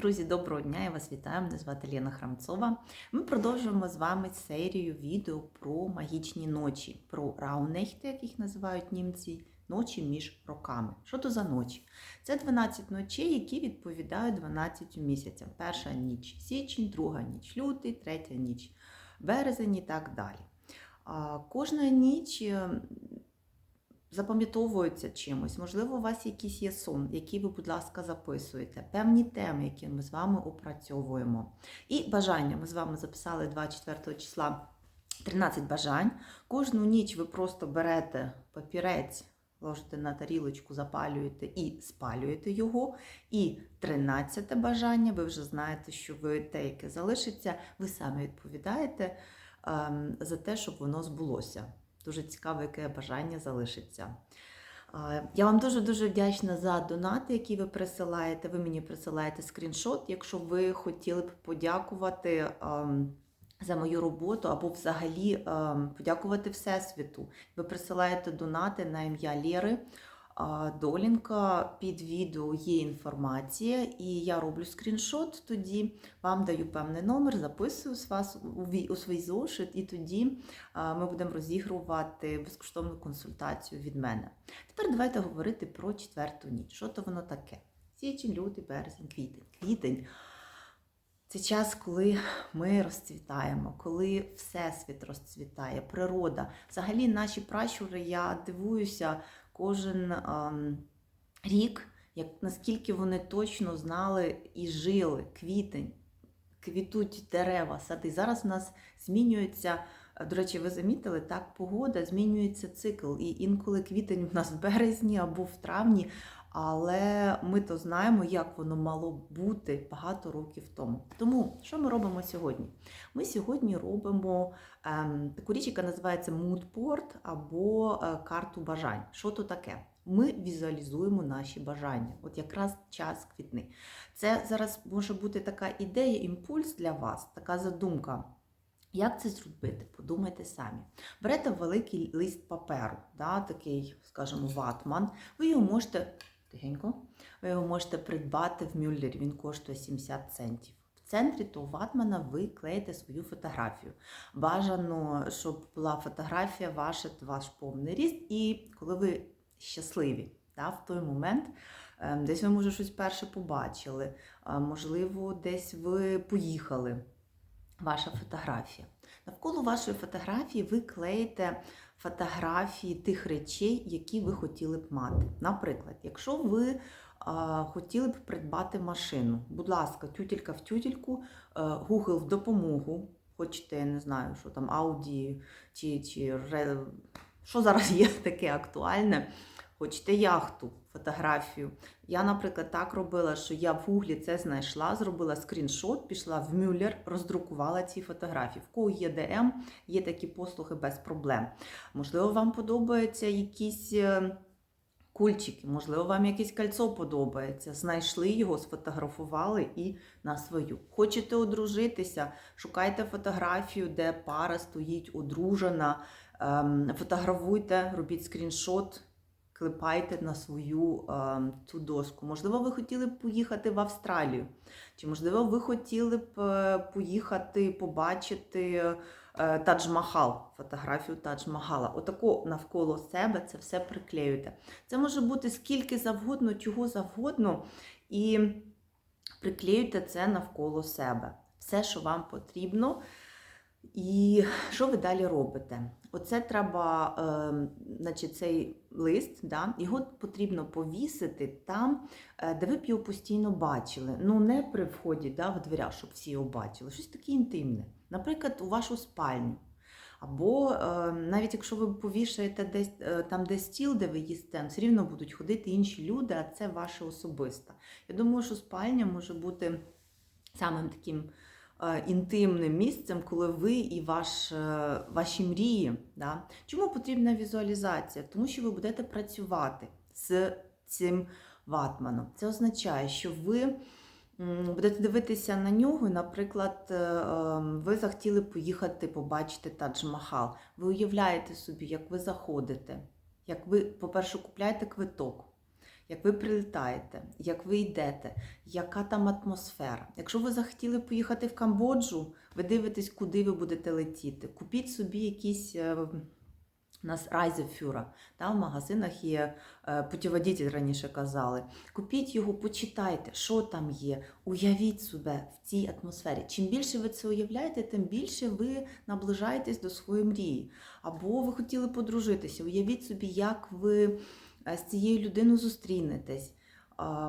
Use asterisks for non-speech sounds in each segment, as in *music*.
Друзі, доброго дня! Я вас вітаю. Мене звати Лена Храмцова. Ми продовжуємо з вами серію відео про магічні ночі, про раунехти, як їх називають німці, ночі між роками. Що то за ночі? Це 12 ночей, які відповідають 12 місяцям. Перша ніч січень, друга ніч лютий, третя ніч березень і так далі. Кожна ніч запам'ятовується чимось. Можливо, у вас якийсь є сон, який ви, будь ласка, записуєте, певні теми, які ми з вами опрацьовуємо. І бажання ми з вами записали 24 числа 13 бажань. Кожну ніч ви просто берете папірець. Ложите на тарілочку, запалюєте і спалюєте його. І 13 бажання, ви вже знаєте, що ви те, яке залишиться, ви самі відповідаєте ем, за те, щоб воно збулося. Дуже цікаво, яке бажання залишиться. Я вам дуже-дуже вдячна за донати, які ви присилаєте. Ви мені присилаєте скріншот, якщо ви хотіли б подякувати ем, за мою роботу або взагалі ем, подякувати Всесвіту. Ви присилаєте донати на ім'я Лєри. Долінка під відео є інформація, і я роблю скріншот. Тоді вам даю певний номер, записую з вас у ві- у свій зошит, і тоді ми будемо розігрувати безкоштовну консультацію від мене. Тепер давайте говорити про четверту ніч. Що то воно таке? Січень, лютий, березень, квітень. Квітень це час, коли ми розцвітаємо, коли всесвіт розцвітає, природа. Взагалі, наші пращури, я дивуюся кожен рік, як наскільки вони точно знали і жили квітень, квітуть дерева, сади. Зараз в нас змінюється. До речі, ви замітили, так погода змінюється цикл. І інколи квітень в нас в березні або в травні, але ми то знаємо, як воно мало бути багато років тому. Тому що ми робимо сьогодні? Ми сьогодні робимо ем, таку річ, яка називається мудпорт або е, карту бажань. Що то таке? Ми візуалізуємо наші бажання. От якраз час квітни. Це зараз може бути така ідея, імпульс для вас, така задумка. Як це зробити? Подумайте самі. Берете великий лист паперу, да, такий, скажімо, ватман. Ви його можете тихенько, ви його можете придбати в Мюллері, він коштує 70 центів. В центрі того ватмана ви клеїте свою фотографію. Бажано, щоб була фотографія ваша, ваш повний ріст, і коли ви щасливі да, в той момент. ем, Десь ви, може, щось перше побачили, можливо, десь ви поїхали ваша фотографія. Навколо вашої фотографії ви клеїте фотографії тих речей, які ви хотіли б мати. Наприклад, якщо ви хотіли б придбати машину, будь ласка, тютелька в тютельку, е, Google в допомогу. Хочете, я не знаю, що там Audi чи, чи що зараз є таке актуальне. Хочете яхту, фотографію. Я, наприклад, так робила, що я в гуглі це знайшла, зробила скріншот, пішла в Мюллер, роздрукувала ці фотографії. В кого є ДМ, є такі послуги без проблем. Можливо, вам подобаються якісь е, кульчики, можливо, вам якесь кольцо подобається. Знайшли його, сфотографували і на свою. Хочете одружитися, шукайте фотографію, де пара стоїть одружена, ем, фотографуйте, робіть скріншот клепайте на свою е, цю доску. Можливо, ви хотіли б поїхати в Австралію, чи можливо, ви хотіли б е, поїхати побачити е, Тадж-Махал, фотографію Тадж-Махала. Отако навколо себе це все приклеюєте. Це може бути скільки завгодно, чого завгодно, і приклеюйте це навколо себе. Все, що вам потрібно. І що ви далі робите? Оце треба, е, значить, цей лист, да, його потрібно повісити там, е, де ви б його постійно бачили. Ну, не при вході да, в дверях, щоб всі його бачили. Щось таке інтимне. Наприклад, у вашу спальню. Або е, навіть якщо ви повішаєте десь е, там, де стіл, де ви їсте, все рівно будуть ходити інші люди, а це ваше особисте. Я думаю, що спальня може бути самим таким інтимним місцем, коли ви і ваш, е, ваші мрії. Да? Чому потрібна візуалізація? Тому що ви будете працювати з цим ватманом. Це означає, що ви будете дивитися на нього, наприклад, е, е, ви захотіли поїхати побачити Тадж-Махал. Ви уявляєте собі, як ви заходите, як ви, по-перше, купляєте квиток. Як ви прилітаєте, як ви йдете, яка там атмосфера. Якщо ви захотіли поїхати в Камбоджу, ви дивитесь, куди ви будете летіти. Купіть собі якісь. е, у нас Райзефюра, там в магазинах є е, путіводитель, раніше казали. Купіть його, почитайте, що там є, уявіть себе в цій атмосфері. Чим більше ви це уявляєте, тим більше ви наближаєтесь до своєї мрії. Або ви хотіли подружитися, уявіть собі, як ви е, з цією людиною зустрінетесь.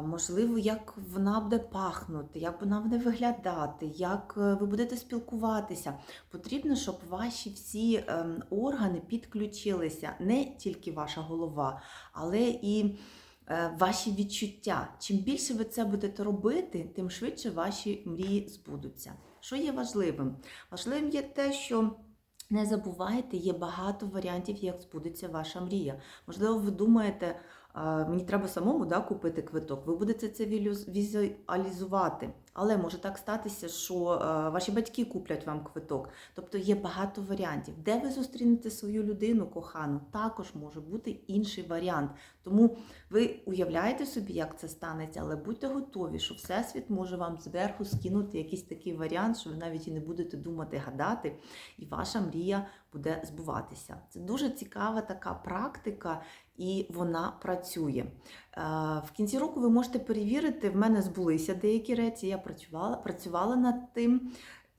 Можливо, як вона буде пахнути, як вона буде виглядати, як е, ви будете спілкуватися. Потрібно, щоб ваші всі ем, органи підключилися, не тільки ваша голова, але і е, ваші відчуття. Чим більше ви це будете робити, тим швидше ваші мрії збудуться. Що є важливим? Важливим є те, що не забувайте, є багато варіантів, як збудеться ваша мрія. Можливо, ви думаєте, «А, мені треба самому да, купити квиток. Ви будете це візуалізувати. Але може так статися, що е, ваші батьки куплять вам квиток. Тобто є багато варіантів. Де ви зустрінете свою людину кохану, також може бути інший варіант. Тому ви уявляєте собі, як це станеться, але будьте готові, що Всесвіт може вам зверху скинути якийсь такий варіант, що ви навіть і не будете думати, гадати, і ваша мрія буде збуватися. Це дуже цікава така практика, і вона працює. Е, В кінці року ви можете перевірити, в мене збулися деякі речі, я працювала, працювала над тим.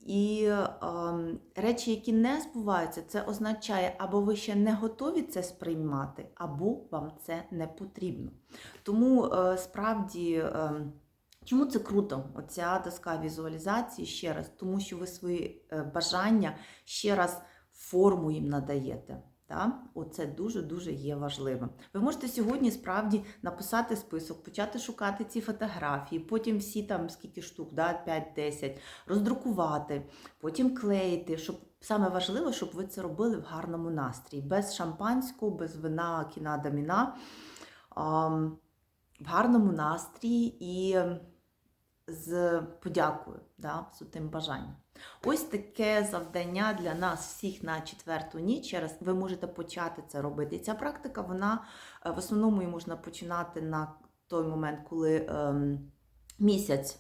І ем, речі, які не збуваються, це означає, або ви ще не готові це сприймати, або вам це не потрібно. Тому е, справді. ем, Чому це круто? Оця доска візуалізації ще раз, тому що ви свої е, бажання ще раз форму їм надаєте. Та? Оце дуже-дуже є важливим. Ви можете сьогодні справді написати список, почати шукати ці фотографії, потім всі там скільки штук, да, 5-10, роздрукувати, потім клеїти. Щоб саме важливо, щоб ви це робили в гарному настрої, без шампанського, без вина, кіна, даміна, ам, в гарному настрії і з подякою, да, з тим бажанням. Ось таке завдання для нас всіх на четверту ніч. Раз ви можете почати це робити. Ця практика, вона е, в основному її можна починати на той момент, коли ем, місяць.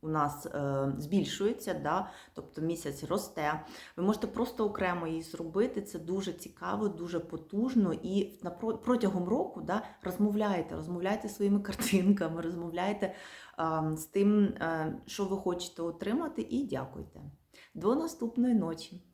У нас е, збільшується, да? тобто місяць росте. Ви можете просто окремо її зробити. Це дуже цікаво, дуже потужно. І протягом року да, розмовляйте, розмовляйте своїми *laughs* картинками, розмовляйте е, з тим, е, що ви хочете отримати, і дякуйте. До наступної ночі!